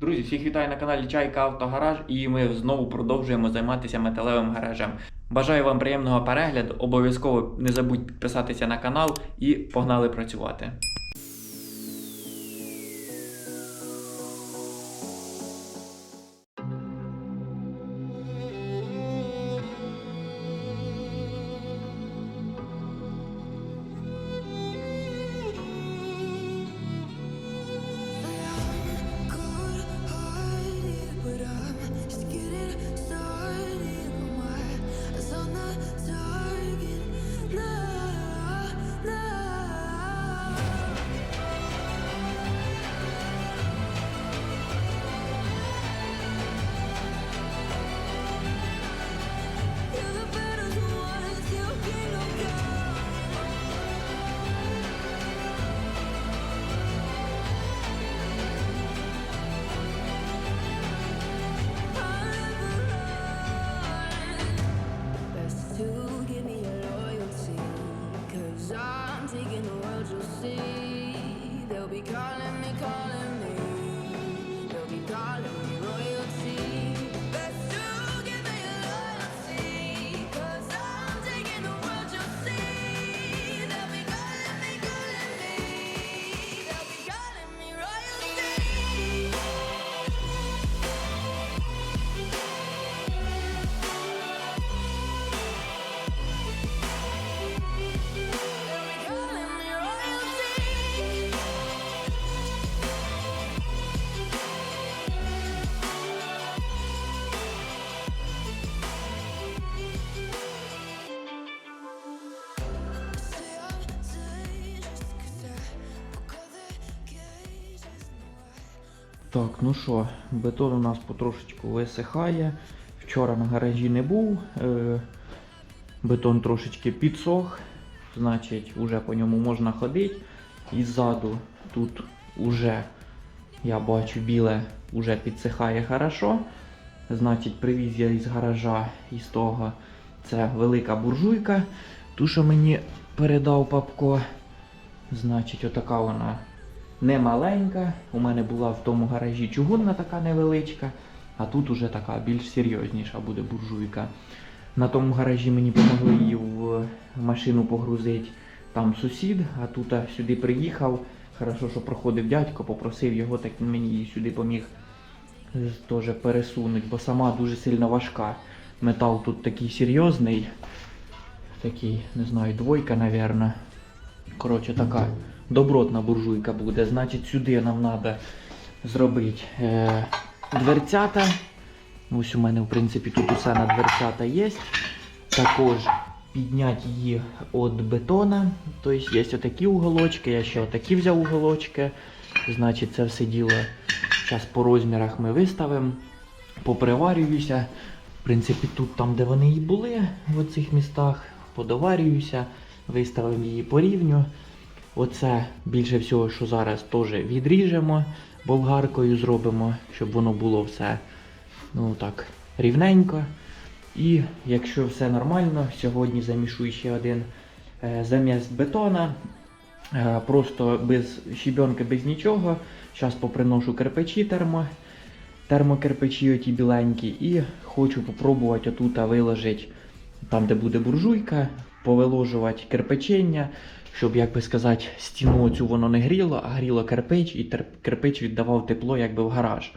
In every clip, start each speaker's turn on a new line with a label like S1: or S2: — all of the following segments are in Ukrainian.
S1: Друзі, всіх вітаю на каналі Чайка Автогараж і ми знову продовжуємо займатися металевим гаражем. Бажаю вам приємного перегляду. Обов'язково не забудь підписатися на канал і погнали працювати. Так, ну що, бетон у нас потрошечку висихає. Вчора на гаражі не був. Е, бетон трошечки підсох, значить, вже по ньому можна ходити. І ззаду тут уже, я бачу, біле вже підсихає хорошо. Значить, привіз я із гаража із того. Це велика буржуйка. Ту, що мені передав папко. Значить, отака вона не маленька. У мене була в тому гаражі чугунна така невеличка, а тут уже така більш серйозніша буде буржуйка. На тому гаражі мені допомогли її в машину погрузити там сусід, а тут сюди приїхав. Хорошо, що проходив дядько, попросив його, так він мені її сюди поміг е, теж пересунути, бо сама дуже сильно важка. Метал тут такий серйозний, такий, не знаю, двойка, напевно. Коротше, така добротна буржуйка буде. Значить, сюди нам треба зробити е, дверцята. Ось у мене, в принципі, тут усе на дверцята є. Також підняти її від бетона. Тобто є отакі уголочки, я ще отакі взяв уголочки. Значить, це все діло зараз по розмірах ми виставимо, поприварююся. В принципі, тут там, де вони і були, в оцих містах, подоварююся, виставимо її по рівню. Оце більше всього, що зараз теж відріжемо, болгаркою зробимо, щоб воно було все ну так, рівненько. І якщо все нормально, сьогодні замішу ще один е, заміс бетона. Е, просто без щебенки, без нічого. Зараз поприношу кирпичі термо, термокирпичі оті біленькі. І хочу попробувати отут виложити, там де буде буржуйка, повиложувати кирпичення, щоб, як би сказати, стіну цю воно не гріло, а гріло кирпич, і кирпич віддавав тепло якби в гараж.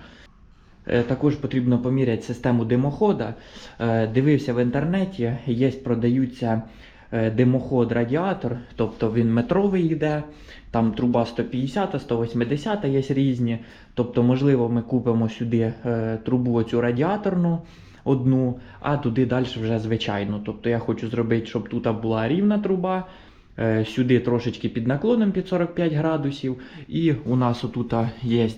S1: Е, Також потрібно поміряти систему димохода. Е, Дивився в інтернеті, є, продаються е, димоход-радіатор, тобто він метровий йде, там труба 150, 180 є різні. Тобто, можливо, ми купимо сюди трубу оцю радіаторну одну, а туди далі вже звичайну. Тобто я хочу зробити, щоб тут була рівна труба. е, Сюди трошечки під наклоном під 45 градусів. І у нас отут є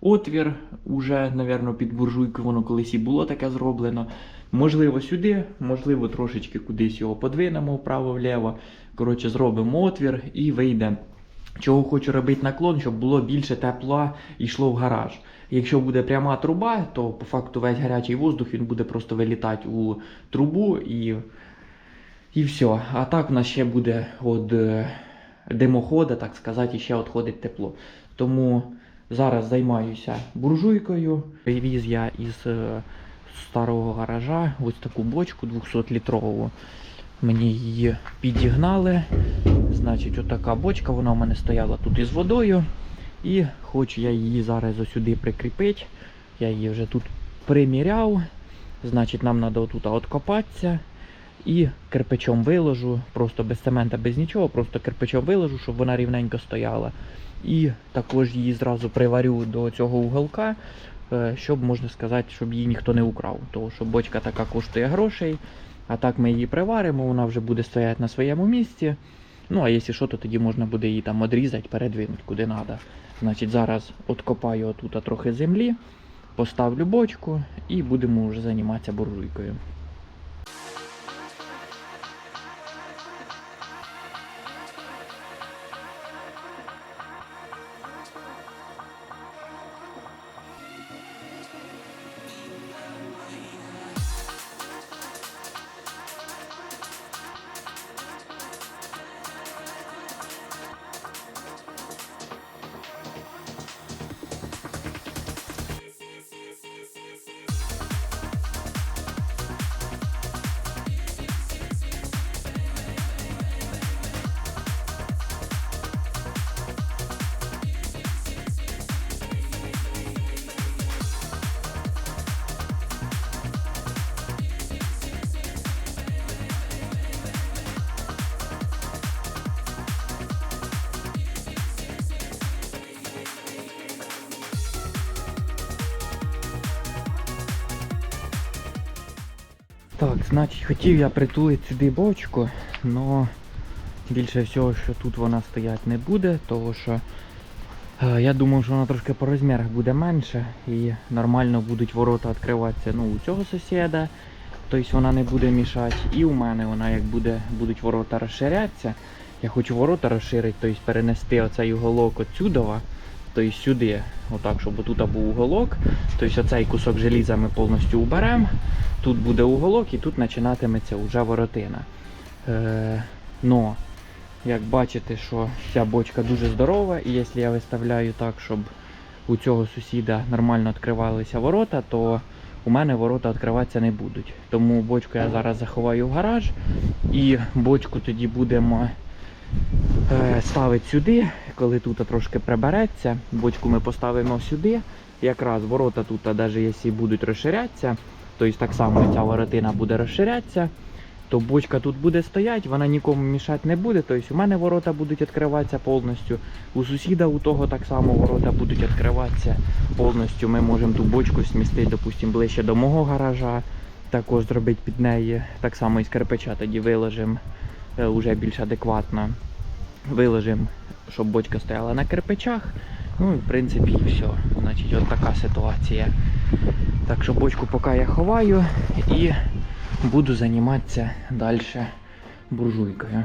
S1: отвір, уже, напевно, під буржуйку, воно колись і було таке зроблено. Можливо, сюди, можливо, трошечки кудись його подвинемо вправо-вліво. Коротше, зробимо отвір і вийде. Чого хочу робити наклон, щоб було більше тепла і йшло в гараж. Якщо буде пряма труба, то по факту весь гарячий воздух він буде просто вилітати у трубу і, і все. А так в нас ще буде від е, димохода, так сказати, ще відходить тепло. Тому Зараз займаюся буржуйкою. Привіз я із е, старого гаража ось таку бочку 200-літрову. Мені її підігнали. Значить, отака бочка, вона у мене стояла тут із водою. І хочу я її зараз осюди прикріпити. Я її вже тут приміряв. Значить, нам треба отут откопатися і кирпичом виложу, просто без цемента, без нічого, просто кирпичом виложу, щоб вона рівненько стояла. І також її зразу приварю до цього уголка, е, щоб можна сказати, щоб її ніхто не украв. Тому що бочка така коштує грошей. А так ми її приваримо, вона вже буде стояти на своєму місці. Ну, а якщо що, то тоді можна буде її там одрізати, передвинути куди треба. Значить, зараз откопаю отут трохи землі, поставлю бочку і будемо вже займатися буржуйкою. Так, значить, хотів я притулити сюди бочку, але більше всього, що тут вона стоять не буде, тому що е, я думав, що вона трошки по розмірах буде менше і нормально будуть ворота відкриватися ну, у цього сусіда, тобто вона не буде мішати. І у мене вона як буде, будуть ворота розширятися. Я хочу ворота розширити, тобто перенести оцей уголок отсюдова, тобто сюди, отак, щоб тут був уголок. Тобто оцей кусок желіза ми повністю уберемо. Тут буде уголок і тут починатиметься вже воротина. Е, но, як бачите, що ця бочка дуже здорова, і якщо я виставляю так, щоб у цього сусіда нормально відкривалися ворота, то у мене ворота відкриватися не будуть. Тому бочку я зараз заховаю в гараж і бочку тоді будемо е, ставити сюди, коли тут трошки прибереться. Бочку ми поставимо сюди. Якраз ворота тут, навіть якщо будуть розширятися, тобто так само ця воротина буде розширятися, то бочка тут буде стояти, вона нікому мішати не буде. Тобто у мене ворота будуть відкриватися повністю. У сусіда у того так само ворота будуть відкриватися повністю. Ми можемо ту бочку смістити, допустимо, ближче до мого гаража. Також зробити під неї так само із кирпича тоді виложимо е, уже більш адекватно. Виложимо, щоб бочка стояла на кирпичах. Ну і в принципі і все. Значить, от така ситуація. Так що бочку поки я ховаю і буду займатися далі буржуйкою.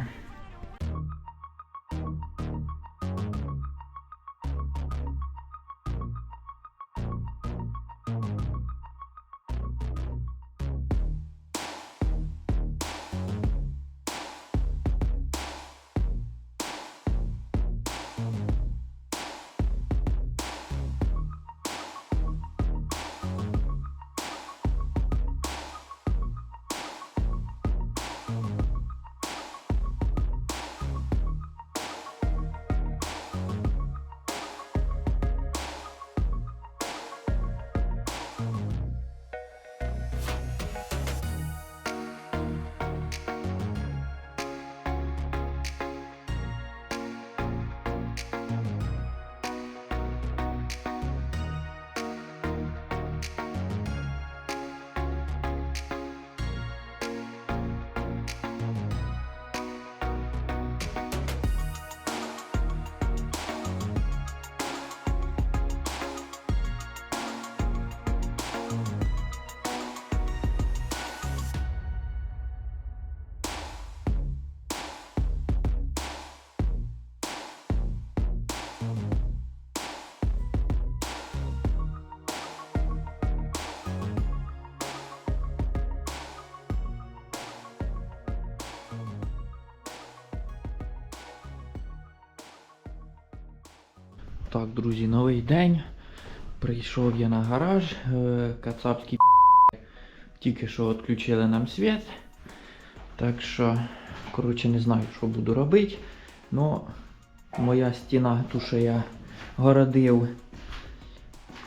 S1: Так, друзі, новий день. Прийшов я на гараж. Е, Кацапський тільки що відключили нам світ. Так що, коротше, не знаю, що буду робити. Ну, моя стіна, ту, що я городив,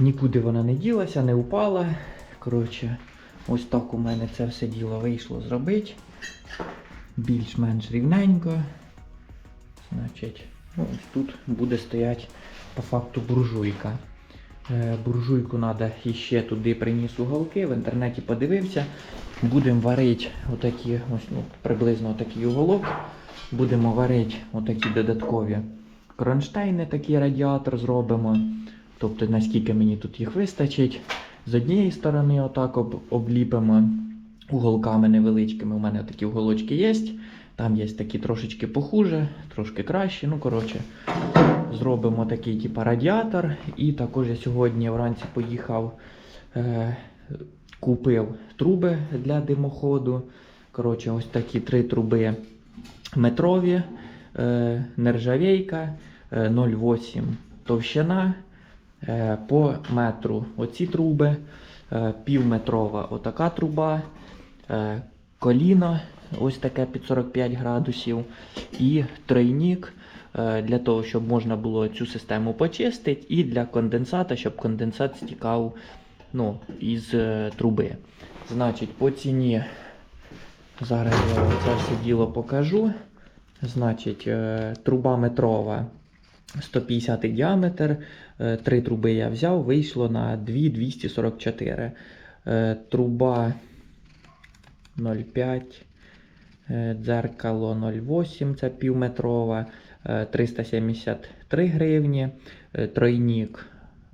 S1: нікуди вона не ділася, не упала. Коротше, ось так у мене це все діло вийшло зробити. Більш-менш рівненько. Значить, ну, ось тут буде стояти по факту буржуйка. Е, буржуйку треба іще туди приніс уголки, в інтернеті подивився. Будемо варити отакі, ось, ну, приблизно отакий уголок. Будемо варити отакі додаткові кронштейни, такий радіатор зробимо. Тобто наскільки мені тут їх вистачить. З однієї сторони отак об, обліпимо уголками невеличкими. У мене такі уголочки є. Там є такі трошечки похуже, трошки кращі. Ну, коротше, зробимо такий типу радіатор. І також я сьогодні вранці поїхав, е, купив труби для димоходу. Коротше, ось такі три труби метрові, е, нержавейка, е, 0,8 товщина. Е, по метру оці труби, е, півметрова отака труба, е, коліно ось таке під 45 градусів, і тройник е, для того, щоб можна було цю систему почистити, і для конденсата, щоб конденсат стікав ну, із е, труби. Значить, по ціні зараз я це все діло покажу. Значить, е, труба метрова 150 діаметр. Три труби я взяв, вийшло на 2,244. Е, Труба 0,5, е, дзеркало 0,8, це півметрова, е, 373 гривні, е, тройник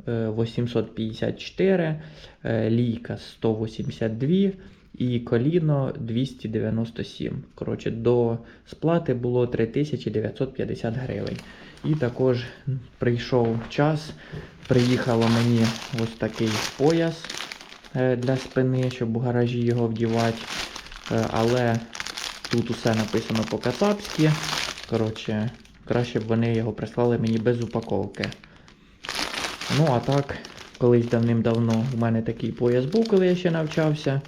S1: е, 854, е, лійка 182 і коліно 297. Коротше, до сплати було 3950 гривень. І також прийшов час, приїхало мені ось такий пояс е, для спини, щоб у гаражі його вдівати. Е, Але тут усе написано по-кацапськи. Коротше, краще б вони його прислали мені без упаковки. Ну, а так, колись давним-давно у мене такий пояс був, коли я ще навчався.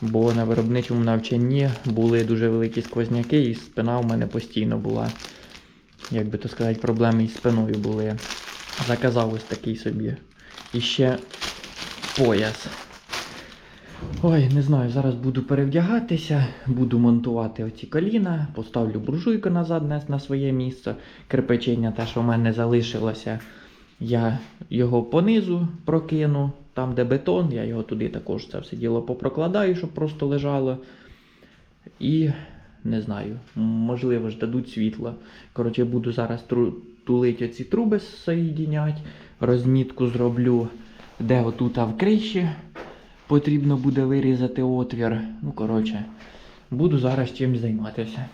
S1: Бо на виробничому навчанні були дуже великі сквозняки, і спина у мене постійно була як би то сказати, проблеми із спиною були. Заказав ось такий собі. І ще пояс. Ой, не знаю, зараз буду перевдягатися, буду монтувати оці коліна, поставлю буржуйку назад на, своє місце. Кирпичення, те, що в мене залишилося, я його понизу прокину, там де бетон, я його туди також це все діло попрокладаю, щоб просто лежало. І не знаю, можливо ж дадуть світло. Коротше, буду зараз тру- тулити оці труби соєдінять, розмітку зроблю, де отут в криші потрібно буде вирізати отвір. Ну, коротше, буду зараз чим займатися.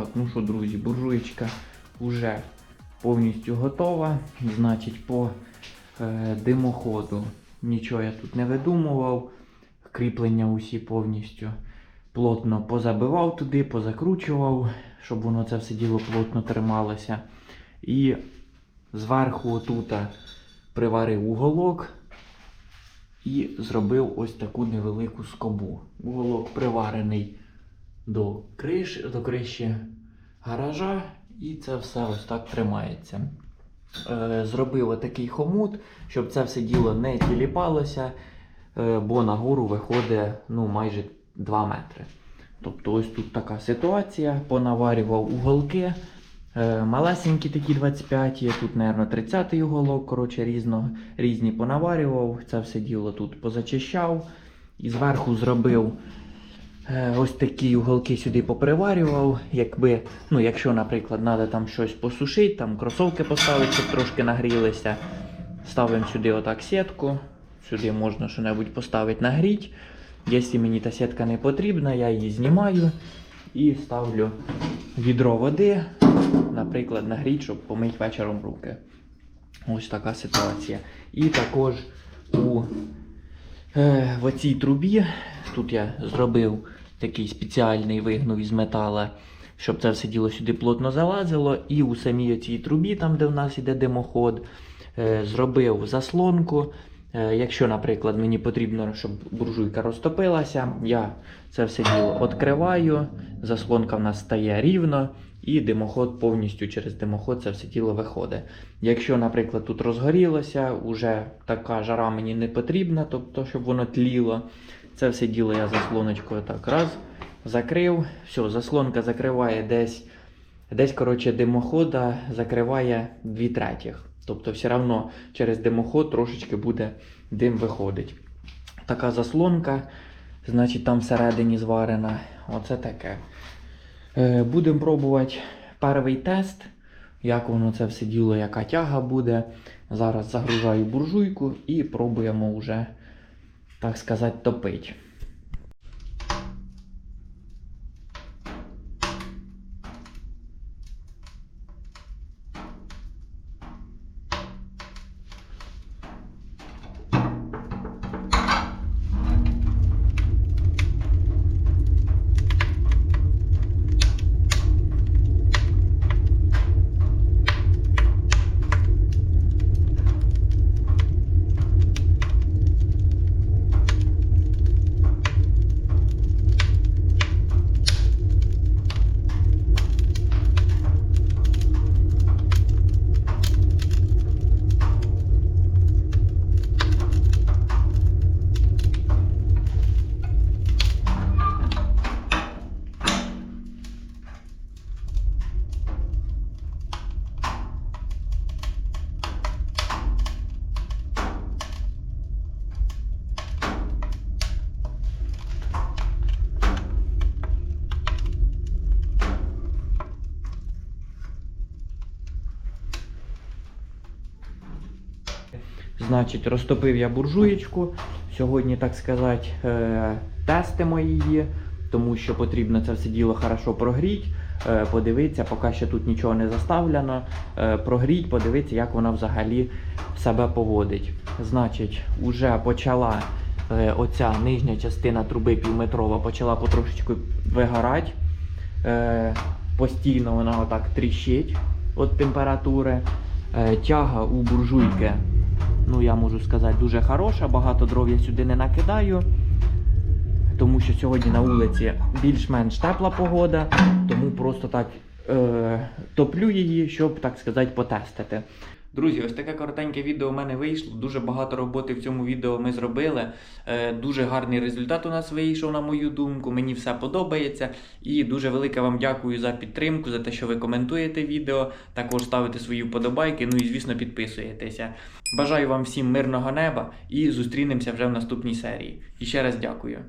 S1: Так, ну що, друзі, буржуєчка вже повністю готова. Значить, по е, димоходу нічого я тут не видумував. Кріплення усі повністю плотно позабивав туди, позакручував, щоб воно це все діло плотно трималося. І зверху отута приварив уголок і зробив ось таку невелику скобу. Уголок приварений до криші, до криші гаража, і це все ось так тримається. Е, зробив отакий хомут, щоб це все діло не тіліпалося, е, бо нагору виходить ну, майже 2 метри. Тобто ось тут така ситуація. Понаварював уголки. Е, малесенькі такі 25, є тут, мабуть, 30-й уголок, коротше, різно, різні понаварював. Це все діло тут позачищав. І зверху зробив Ось такі уголки сюди поприварював. Якби, ну, якщо, наприклад, треба там щось посушити, там кросовки поставити, щоб трошки нагрілися. Ставимо сюди отак сітку. Сюди можна що-небудь поставити нагріти. Якщо мені та сітка не потрібна, я її знімаю і ставлю відро води, наприклад, нагріти, щоб помити вечором руки. Ось така ситуація. І також у Е, в оцій трубі тут я зробив такий спеціальний вигнув із метала, щоб це все діло сюди плотно залазило. І у самій оцій трубі, там де в нас іде димоход, е, зробив заслонку. Е, Якщо, наприклад, мені потрібно, щоб буржуйка розтопилася, я це все діло відкриваю, заслонка в нас стає рівно, і димоход повністю через димоход це все діло виходить. Якщо, наприклад, тут розгорілося, уже така жара мені не потрібна, тобто, щоб воно тліло, це все діло я заслоночкою так раз закрив. Все, заслонка закриває десь, десь коротше, димохода закриває 2 третіх. Тобто, все одно через димоход трошечки буде дим виходить. Така заслонка, значить, там всередині зварена. Оце таке. Е, Будемо пробувати перший тест, як воно це все діло, яка тяга буде. Зараз загружаю буржуйку і пробуємо вже, так сказати, топити. Значить, розтопив я буржуєчку. Сьогодні, так сказати, е, тестимо її, тому що потрібно це все діло хорошо прогріти, е, подивитися, поки ще тут нічого не заставлено. е, Прогріть, подивитися, як вона взагалі себе поводить. Значить, уже почала оця нижня частина труби півметрова почала потрошечку вигорати. Постійно вона отак тріщить від температури. Тяга у буржуйки ну я можу сказати, дуже хороша. Багато дров я сюди не накидаю, тому що сьогодні на вулиці більш-менш тепла погода, тому просто так е, топлю її, щоб так сказати, потестити. Друзі, ось таке коротеньке відео у мене вийшло. Дуже багато роботи в цьому відео ми зробили. Е, дуже гарний результат у нас вийшов, на мою думку. Мені все подобається. І дуже велике вам дякую за підтримку, за те, що ви коментуєте відео, також ставите свої вподобайки, ну і звісно підписуєтеся. Бажаю вам всім мирного неба і зустрінемося вже в наступній серії. І ще раз дякую.